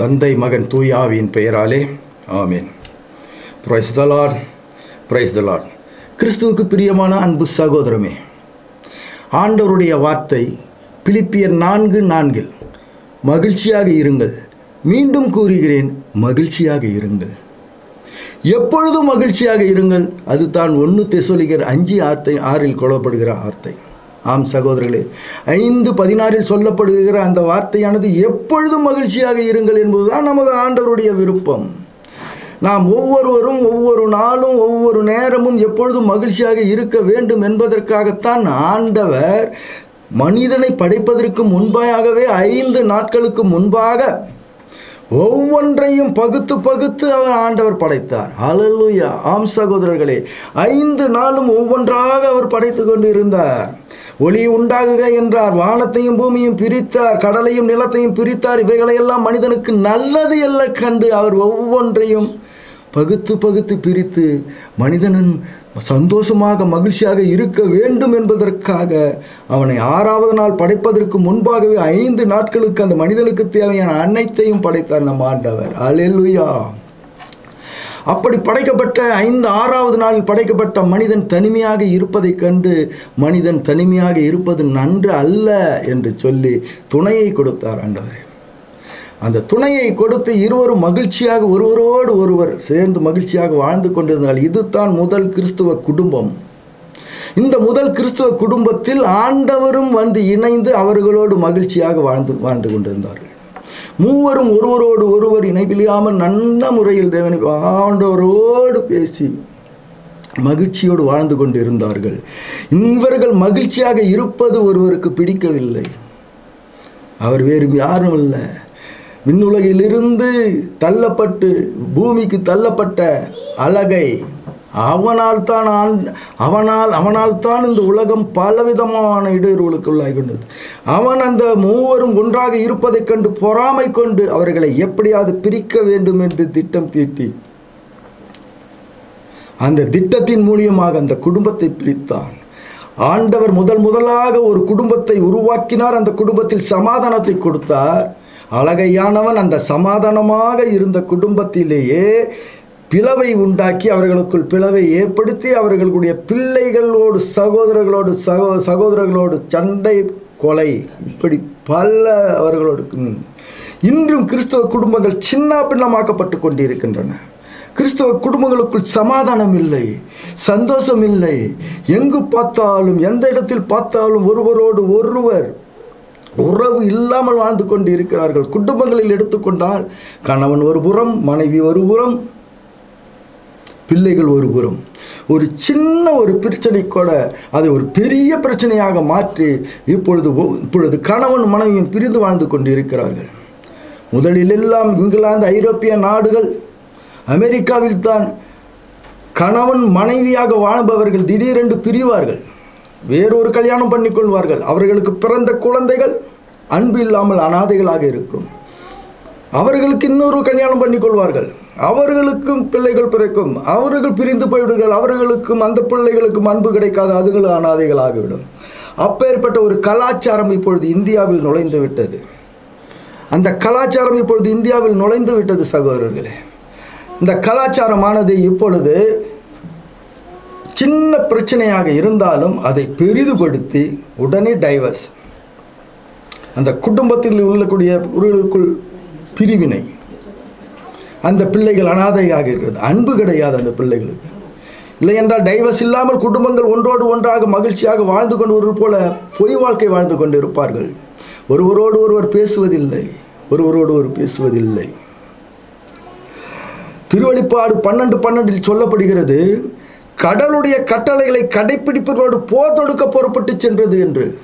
தந்தை மகன் தூயாவியின் பெயராலே ஆமீன். பிரைஸ் தலார் பிரைஸ் த கிறிஸ்துவுக்கு பிரியமான அன்பு சகோதரமே ஆண்டவருடைய வார்த்தை பிலிப்பியர் நான்கு நான்கில் மகிழ்ச்சியாக இருங்கள். மீண்டும் கூறுகிறேன் மகிழ்ச்சியாக இருங்கள். எப்பொழுதும் மகிழ்ச்சியாக இருங்கள். அது தான் ஒன்று தெசோலிகர் அஞ்சு ஆத்தை ஆறில் கொல்லப்படுகிற ஆத்தை ஆம் சகோதரர்களே ஐந்து பதினாறில் சொல்லப்படுகிற அந்த வார்த்தையானது எப்பொழுதும் மகிழ்ச்சியாக இருங்கள் என்பதுதான் நமது ஆண்டவருடைய விருப்பம். நாம் ஒவ்வொருவரும் ஒவ்வொரு நாளும் ஒவ்வொரு நேரமும் எப்பொழுதும் மகிழ்ச்சியாக இருக்க வேண்டும் என்பதற்காகத்தான் ஆண்டவர் மனிதனை படைப்பதற்கு முன்பாகவே ஐந்து நாட்களுக்கு முன்பாக ஒவ்வொன்றையும் பகுத்து பகுத்து அவர் ஆண்டவர் படைத்தார். அலலுயா ஆம் சகோதரர்களே ஐந்து நாளும் ஒவ்வொன்றாக அவர் படைத்து கொண்டு இருந்தார் ஒளி உண்டாகுக என்றார். வானத்தையும் பூமியும் பிரித்தார். கடலையும் நிலத்தையும் பிரித்தார். இவைகளையெல்லாம் மனிதனுக்கு நல்லது அல்ல கண்டு அவர் ஒவ்வொன்றையும் பகுத்து பகுத்து பிரித்து மனிதனின் சந்தோஷமாக மகிழ்ச்சியாக இருக்க வேண்டும் என்பதற்காக அவனை ஆறாவது நாள் படைப்பதற்கு முன்பாகவே ஐந்து நாட்களுக்கு அந்த மனிதனுக்கு தேவையான அனைத்தையும் படைத்தார் நம் ஆண்டவர். அலெலுயா அப்படி படைக்கப்பட்ட ஐந்து ஆறாவது நாளில் படைக்கப்பட்ட மனிதன் தனிமையாக இருப்பதைக் கண்டு மனிதன் தனிமையாக இருப்பது நன்று அல்ல என்று சொல்லி துணையை கொடுத்தார் ஆண்டவர். அந்த துணையை கொடுத்து இருவரும் மகிழ்ச்சியாக ஒருவரோடு ஒருவர் சேர்ந்து மகிழ்ச்சியாக வாழ்ந்து கொண்டிருந்தால் இதுதான் முதல் கிறிஸ்துவ குடும்பம். இந்த முதல் கிறிஸ்துவ குடும்பத்தில் ஆண்டவரும் வந்து இணைந்து அவர்களோடு மகிழ்ச்சியாக வாழ்ந்து வாழ்ந்து கொண்டிருந்தார்கள். மூவரும் ஒருவரோடு ஒருவர் இணைப்பில்லாமல் நல்ல முறையில் தேவனை ஆண்டவரோடு பேசி மகிழ்ச்சியோடு வாழ்ந்து கொண்டு இருந்தார்கள் இவர்கள் மகிழ்ச்சியாக இருப்பது ஒருவருக்கு பிடிக்கவில்லை. அவர் வேறு யாரும் இல்லை. விண்ணுலகிலிருந்து தள்ளப்பட்டு பூமிக்கு தள்ளப்பட்ட அழகை அவனால் தான் ஆண் அவனால் அவனால் தான் இந்த உலகம் பலவிதமான இடையூறுகளுக்குள்ளாகி கொண்டது அவன் அந்த மூவரும் ஒன்றாக இருப்பதைக் கண்டு பொறாமை கொண்டு அவர்களை எப்படியாவது பிரிக்க வேண்டும் என்று திட்டம் தீட்டி அந்த திட்டத்தின் மூலியமாக அந்த குடும்பத்தை பிரித்தான். ஆண்டவர் முதல் முதலாக ஒரு குடும்பத்தை உருவாக்கினார் அந்த குடும்பத்தில் சமாதானத்தை கொடுத்தார். அழகையானவன் அந்த சமாதானமாக இருந்த குடும்பத்திலேயே பிளவை உண்டாக்கி அவர்களுக்குள் பிளவை ஏற்படுத்தி அவர்களுடைய பிள்ளைகளோடு சகோதரர்களோடு சகோ சகோதரர்களோடு சண்டை கொலை இப்படி பல அவர்களோடு இன்றும் கிறிஸ்தவ குடும்பங்கள் சின்ன பின்னமாக்கப்பட்டு கொண்டிருக்கின்றன. கிறிஸ்தவ குடும்பங்களுக்குள் சமாதானம் இல்லை சந்தோஷம் இல்லை. எங்கு பார்த்தாலும் எந்த இடத்தில் பார்த்தாலும் ஒருவரோடு ஒருவர் உறவு இல்லாமல் வாழ்ந்து கொண்டு இருக்கிறார்கள் குடும்பங்களில் எடுத்துக்கொண்டால் கணவன் ஒரு புறம் மனைவி ஒரு புறம் பிள்ளைகள் ஒருபுறம் ஒரு சின்ன ஒரு பிரச்சனை கூட அதை ஒரு பெரிய பிரச்சனையாக மாற்றி இப்பொழுது இப்பொழுது கணவன் மனைவியும் பிரிந்து வாழ்ந்து கொண்டு இருக்கிறார்கள் முதலில் எல்லாம் இங்கிலாந்து ஐரோப்பிய நாடுகள் அமெரிக்காவில் தான் கணவன் மனைவியாக வாழ்பவர்கள் திடீரென்று பிரிவார்கள். வேறொரு கல்யாணம் பண்ணிக்கொள்வார்கள். அவர்களுக்கு பிறந்த குழந்தைகள் அன்பு இல்லாமல் அனாதைகளாக இருக்கும். அவர்களுக்கு இன்னொரு கல்யாணம் பண்ணிக்கொள்வார்கள் அவர்களுக்கும் பிள்ளைகள் பிறக்கும். அவர்கள் பிரிந்து போய்விடுங்கள் அவர்களுக்கும் அந்த பிள்ளைகளுக்கும் அன்பு கிடைக்காது அதுகள் அனாதைகளாகிவிடும் அப்பேற்பட்ட ஒரு கலாச்சாரம் இப்பொழுது இந்தியாவில் நுழைந்து விட்டது. அந்த கலாச்சாரம் இப்பொழுது இந்தியாவில் நுழைந்து விட்டது சகோதரர்களே. இந்த கலாச்சாரமானது இப்பொழுது சின்ன பிரச்சனையாக இருந்தாலும் அதை பெரிதுபடுத்தி உடனே டைவர்ஸ் அந்த குடும்பத்தில் உள்ளக்கூடிய உறவுகளுக்குள் பிரிவினை. அந்த பிள்ளைகள் அனாதையாக இருக்கிறது. அன்பு கிடையாது அந்த பிள்ளைகளுக்கு. இல்லை என்றால் டைவர்ஸ் இல்லாமல் குடும்பங்கள் ஒன்றோடு ஒன்றாக மகிழ்ச்சியாக வாழ்ந்து கொண்டு ஒரு போல பொய் வாழ்க்கை வாழ்ந்து கொண்டு இருப்பார்கள் ஒருவரோடு ஒருவர் பேசுவதில்லை. ஒருவரோடு ஒரு பேசுவதில்லை. திருவழிப்பாடு பன்னெண்டு பன்னெண்டில் சொல்லப்படுகிறது கடலுடைய கட்டளைகளை கடைப்பிடிப்பவர்களோடு போர் தொடுக்க பொறுப்பட்டு சென்றது என்று.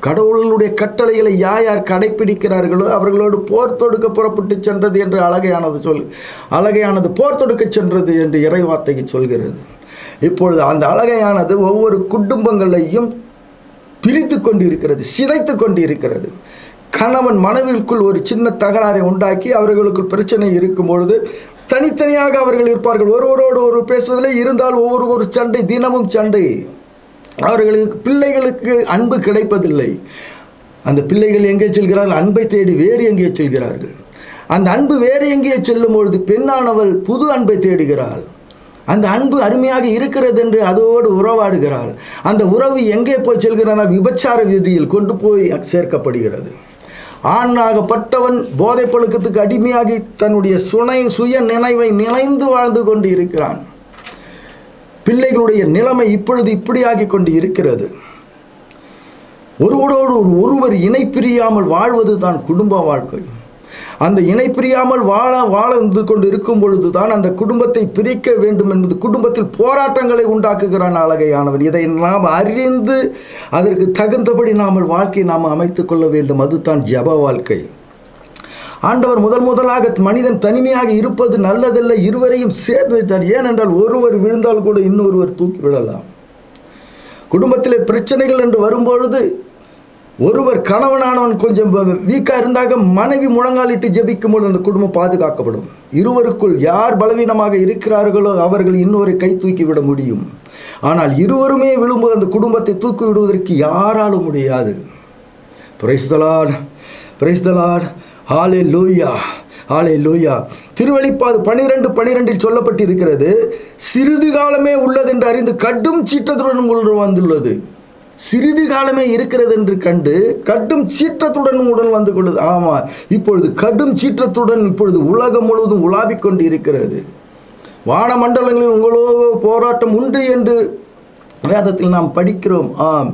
கடவுளுடைய கட்டளைகளை யார் யார் கடைப்பிடிக்கிறார்களோ அவர்களோடு போர் தொடுக்க புறப்பட்டு சென்றது என்று அழகையானது சொல் அழகையானது போர் தொடுக்க சென்றது என்று இறைவார்த்தைக்கு சொல்கிறது. இப்பொழுது அந்த அழகையானது ஒவ்வொரு குடும்பங்களையும் பிரித்து கொண்டு இருக்கிறது சிதைத்து கொண்டு இருக்கிறது கணவன் மனைவிற்குள் ஒரு சின்ன தகராறை உண்டாக்கி அவர்களுக்குள் பிரச்சனை இருக்கும் பொழுது தனித்தனியாக அவர்கள் இருப்பார்கள். ஒருவரோடு ஒரு பேசுவதிலே இருந்தால் ஒவ்வொரு ஒரு சண்டை தினமும் சண்டை. அவர்களுக்கு பிள்ளைகளுக்கு அன்பு கிடைப்பதில்லை. அந்த பிள்ளைகள் எங்கே செல்கிறார்கள்? அன்பை தேடி வேறு எங்கே செல்கிறார்கள். அந்த அன்பு வேறு எங்கேயோ செல்லும் பொழுது பெண்ணானவள் புது அன்பை தேடுகிறாள். அந்த அன்பு அருமையாக இருக்கிறது என்று அதோடு உறவாடுகிறாள். அந்த உறவு எங்கே போய் செல்கிறானால் விபச்சார விதியில் கொண்டு போய் சேர்க்கப்படுகிறது. ஆணாகப்பட்டவன் போதை பழக்கத்துக்கு அடிமையாகி தன்னுடைய சுனை சுய நினைவை நினைந்து வாழ்ந்து கொண்டு இருக்கிறான். பிள்ளைகளுடைய நிலைமை இப்பொழுது இப்படியாகி கொண்டு இருக்கிறது ஒருவரோடு ஒருவர் இணை பிரியாமல் வாழ்வது தான் குடும்ப வாழ்க்கை. அந்த இணைப்பிரியாமல் வாழ வாழ்ந்து கொண்டு இருக்கும் பொழுது தான் அந்த குடும்பத்தை பிரிக்க வேண்டும் என்பது குடும்பத்தில் போராட்டங்களை உண்டாக்குகிறான் அழகையானவன். இதை நாம் அறிந்து அதற்கு தகுந்தபடி நாம் வாழ்க்கையை நாம் அமைத்துக்கொள்ள வேண்டும். அதுதான் ஜப வாழ்க்கை. ஆண்டவர் முதல் முதலாக மனிதன் தனிமையாக இருப்பது நல்லதல்ல இருவரையும் சேர்த்து வைத்தார் ஏனென்றால் ஒருவர் விழுந்தால் கூட இன்னொருவர் தூக்கி விடலாம். குடும்பத்திலே பிரச்சனைகள் என்று வரும்பொழுது ஒருவர் கணவனானவன் கொஞ்சம் வீக்காக இருந்தாக மனைவி முழங்காலிட்டு ஜெபிக்கும் பொழுது அந்த குடும்பம் பாதுகாக்கப்படும். இருவருக்குள் யார் பலவீனமாக இருக்கிறார்களோ அவர்கள் இன்னொரு கை தூக்கி விட முடியும். ஆனால் இருவருமே விழும்போது அந்த குடும்பத்தை தூக்கி விடுவதற்கு யாராலும் முடியாது. பிரைஸ்தலாட் பிரைஸ்தலாட் ஹாலே லூயா ஹாலே லூயா திருவெளிப்பாது பனிரெண்டு பனிரெண்டில் சொல்லப்பட்டிருக்கிறது சிறிது காலமே உள்ளது என்று அறிந்து கடும் சீற்றத்துடன் உங்களுடன் வந்துள்ளது. சிறிது காலமே இருக்கிறது என்று கண்டு கடும் சீற்றத்துடன் உடன் வந்து கொண்டது ஆமாம் இப்பொழுது கடும் சீற்றத்துடன் இப்பொழுது உலகம் முழுவதும் உலாவிக் கொண்டு இருக்கிறது வானமண்டலங்களில் உங்களோ போராட்டம் உண்டு என்று வேதத்தில் நாம் படிக்கிறோம் ஆம்.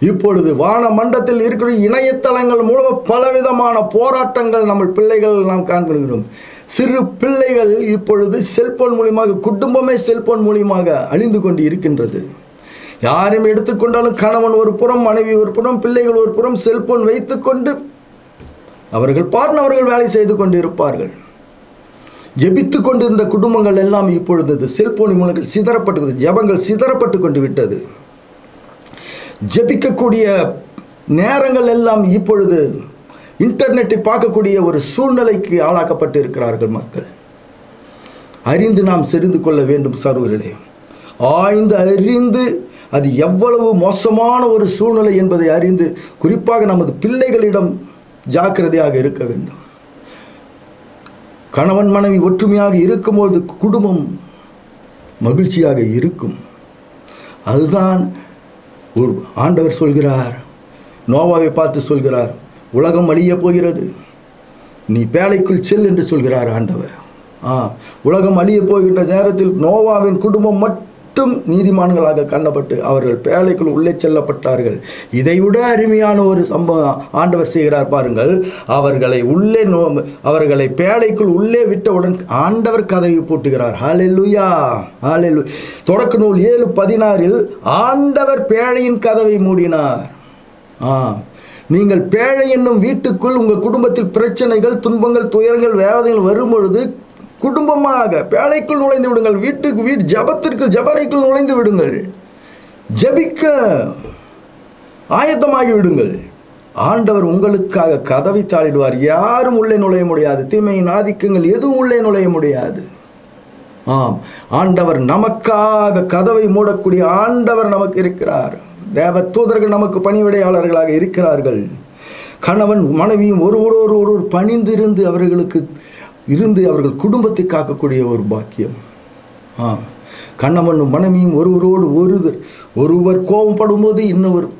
இப்பொழுது வான மண்டத்தில் இருக்கிற இணையதளங்கள் மூலம் பலவிதமான போராட்டங்கள் நம்ம பிள்ளைகள் நாம் காண்கிறோம் சிறு பிள்ளைகள் இப்பொழுது செல்போன் மூலியமாக குடும்பமே செல்போன் மூலியமாக அழிந்து கொண்டு இருக்கின்றது யாரும் எடுத்துக்கொண்டாலும் கணவன் ஒரு புறம் மனைவி ஒரு புறம் பிள்ளைகள் ஒரு புறம் செல்போன் வைத்துக்கொண்டு அவர்கள் பார்னவர்கள் வேலை செய்து கொண்டு இருப்பார்கள் ஜெபித்து கொண்டிருந்த குடும்பங்கள் எல்லாம் இப்பொழுது செல்போன் மூலங்கள் சிதறப்பட்டு ஜபங்கள் சிதறப்பட்டு கொண்டு விட்டது. ஜெபிக்கக்கூடிய நேரங்கள் எல்லாம் இப்பொழுது இன்டர்நெட்டை பார்க்கக்கூடிய ஒரு சூழ்நிலைக்கு ஆளாக்கப்பட்டு இருக்கிறார்கள் மக்கள். அறிந்து நாம் தெரிந்து கொள்ள வேண்டும் சர்வர்களே ஆய்ந்து அறிந்து அது எவ்வளவு மோசமான ஒரு சூழ்நிலை என்பதை அறிந்து குறிப்பாக நமது பிள்ளைகளிடம் ஜாக்கிரதையாக இருக்க வேண்டும். கணவன் மனைவி ஒற்றுமையாக இருக்கும்போது குடும்பம் மகிழ்ச்சியாக இருக்கும். அதுதான் ஒரு ஆண்டவர் சொல்கிறார் நோவாவை பார்த்து சொல்கிறார் உலகம் அழிய போகிறது நீ பேழைக்குள் செல் என்று சொல்கிறார் ஆண்டவர். ஆ உலகம் அழிய போகின்ற நேரத்தில் நோவாவின் குடும்பம் மட்டும் மட்டும் நீதிமான்களாக கண்ணப்பட்டு அவர்கள் பேழைக்குள் உள்ளே செல்லப்பட்டார்கள். இதைவிட அருமையான ஒரு சம்பவம் ஆண்டவர் செய்கிறார் பாருங்கள். அவர்களை உள்ளே நோ அவர்களை பேழைக்குள் உள்ளே விட்டவுடன் ஆண்டவர் கதவை பூட்டுகிறார். ஹalleluya ஹalleluya தொடக்க நூல் ஏழு பதினாறில் ஆண்டவர் பேழையின் கதவை மூடினார். ஆ நீங்கள் பேழை என்னும் வீட்டுக்குள் உங்கள் குடும்பத்தில் பிரச்சனைகள் துன்பங்கள் துயரங்கள் வேதனைகள் வரும்பொழுது குடும்பமாக பேழைக்குள் நுழைந்து விடுங்கள். வீட்டுக்கு வீட்டு ஜபத்திற்கு ஜபரைக்குள் நுழைந்து விடுங்கள். ஜபிக்க ஆயத்தமாகி விடுங்கள். ஆண்டவர் உங்களுக்காக கதவை தாளிடுவார். யாரும் உள்ளே நுழைய முடியாது. தீமையின் ஆதிக்கங்கள் எதுவும் உள்ளே நுழைய முடியாது. ஆம். ஆண்டவர் நமக்காக கதவை மூடக்கூடிய ஆண்டவர் நமக்கு இருக்கிறார். தேவ தூதர்கள் நமக்கு பணிவிடையாளர்களாக இருக்கிறார்கள். கணவன் மனைவியும் ஒருவரோடு ஒருவர் பணிந்திருந்து அவர்களுக்கு இருந்து அவர்கள் குடும்பத்தை காக்கக்கூடிய ஒரு பாக்கியம். ஆ. கணவனும் மனைவியும் ஒருவரோடு ஒருவர் ஒருவர் கோபப்படும் போது இன்னொரு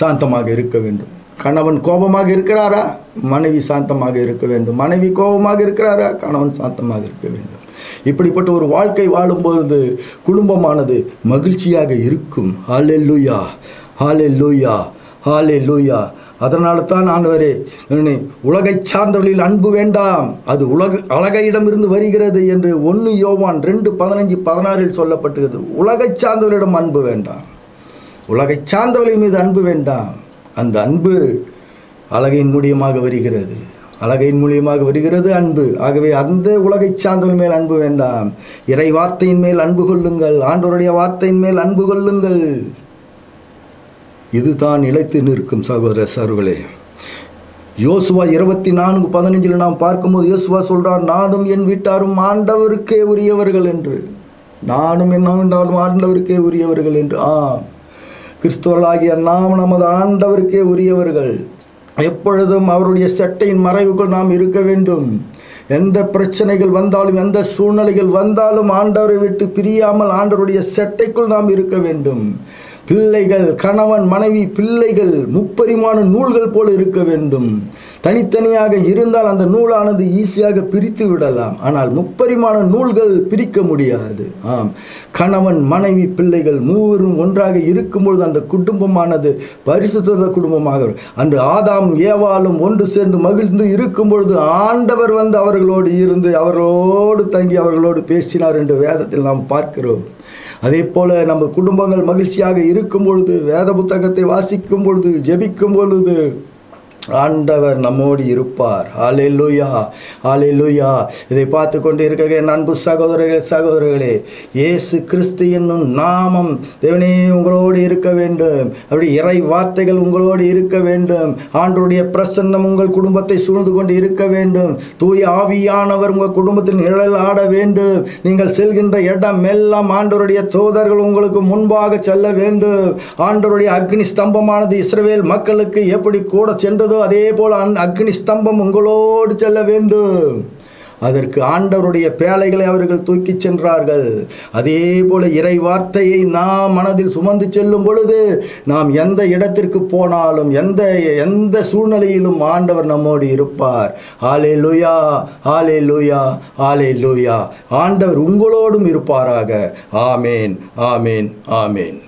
சாந்தமாக இருக்க வேண்டும். கணவன் கோபமாக இருக்கிறாரா? மனைவி சாந்தமாக இருக்க வேண்டும். மனைவி கோபமாக இருக்கிறாரா? கணவன் சாந்தமாக இருக்க வேண்டும். இப்படிப்பட்ட ஒரு வாழ்க்கை வாழும்போது குடும்பமானது மகிழ்ச்சியாக இருக்கும். ஹாலெல்லுயா லூயா ஹாலே லூயா அதனால தான் ஆண்டவரே என்னை உலகை சார்ந்தவர்களில் அன்பு வேண்டாம். அது உலக அழகையிடமிருந்து வருகிறது என்று ஒன்று யோவான் ரெண்டு பதினஞ்சு பதினாறில் சொல்லப்பட்டுகிறது உலகை சார்ந்தவர்களிடம் அன்பு வேண்டாம். உலகை சார்ந்தவர்களின் மீது அன்பு வேண்டாம். அந்த அன்பு அழகையின் மூலியமாக வருகிறது. அழகையின் மூலியமாக வருகிறது அன்பு. ஆகவே அந்த உலகை சார்ந்தவர்கள் மேல் அன்பு வேண்டாம். இறை வார்த்தையின் மேல் அன்பு கொள்ளுங்கள். ஆண்டவருடைய வார்த்தையின் மேல் அன்பு கொள்ளுங்கள். இதுதான் நிலைத்து நிற்கும் சகோதர சருகளே யோசுவா இருபத்தி நான்கு பதினஞ்சில் நாம் பார்க்கும்போது யோசுவா சொல்கிறார் நானும் என் வீட்டாரும் ஆண்டவருக்கே உரியவர்கள் என்று. நானும் என்ன என்றாலும் ஆண்டவருக்கே உரியவர்கள் என்று. ஆம். கிறிஸ்துவர்களாகிய நாம் நமது ஆண்டவருக்கே உரியவர்கள். எப்பொழுதும் அவருடைய சட்டையின் மறைவுக்குள் நாம் இருக்க வேண்டும். எந்த பிரச்சனைகள் வந்தாலும் எந்த சூழ்நிலைகள் வந்தாலும் ஆண்டவரை விட்டு பிரியாமல் ஆண்டவருடைய செட்டைக்குள் நாம் இருக்க வேண்டும். பிள்ளைகள் கணவன் மனைவி பிள்ளைகள் முப்பரிமாண நூல்கள் போல இருக்க வேண்டும். தனித்தனியாக இருந்தால் அந்த நூலானது ஈஸியாக பிரித்து விடலாம். ஆனால் முப்பரிமாண நூல்கள் பிரிக்க முடியாது. ஆம். கணவன் மனைவி பிள்ளைகள் மூவரும் ஒன்றாக இருக்கும்பொழுது அந்த குடும்பமானது பரிசுத்த குடும்பமாக அந்த ஆதாம் ஏவாளும் ஒன்று சேர்ந்து மகிழ்ந்து இருக்கும் பொழுது ஆண்டவர் வந்து அவர்களோடு இருந்து அவர்களோடு தங்கி அவர்களோடு பேசினார் என்று வேதத்தில் நாம் பார்க்கிறோம். அதே போல நம்ம குடும்பங்கள் மகிழ்ச்சியாக இருக்கும் பொழுது வேத புத்தகத்தை வாசிக்கும் பொழுது ஜெபிக்கும் பொழுது ஆண்டவர் நம்மோடு இருப்பார். ஆலேலுயா ஆலேலுயா இதை பார்த்து கொண்டு இருக்கிற என் அன்பு சகோதரர்களே சகோதரர்களே இயேசு கிறிஸ்து என்னும் நாமம் தேவனே உங்களோடு இருக்க வேண்டும். அப்படி இறை வார்த்தைகள் உங்களோடு இருக்க வேண்டும். ஆண்டருடைய பிரசன்னம் உங்கள் குடும்பத்தை சூழ்ந்து கொண்டு இருக்க வேண்டும். தூய ஆவியானவர் உங்கள் குடும்பத்தில் நிழல் ஆட வேண்டும். நீங்கள் செல்கின்ற இடம் எல்லாம் ஆண்டவருடைய தூதர்கள் உங்களுக்கு முன்பாக செல்ல வேண்டும். ஆண்டவருடைய அக்னி ஸ்தம்பமானது இஸ்ரவேல் மக்களுக்கு எப்படி கூட சென்றது அதே போல் அந் அக்னி ஸ்தம்பம் உங்களோடு செல்ல வேண்டும். அதற்கு ஆண்டவருடைய பேழைகளை அவர்கள் தூக்கிச் சென்றார்கள். அதே போல இறை வார்த்தையை நாம் மனதில் சுமந்து செல்லும் பொழுது நாம் எந்த இடத்திற்கு போனாலும் எந்த எந்த சூழ்நிலையிலும் ஆண்டவர் நம்மோடு இருப்பார். ஆலே லூயா ஆலே லூயா ஆலே லூயா ஆண்டவர் உங்களோடும் இருப்பாராக. ஆமேன் ஆமேன் ஆமேன்.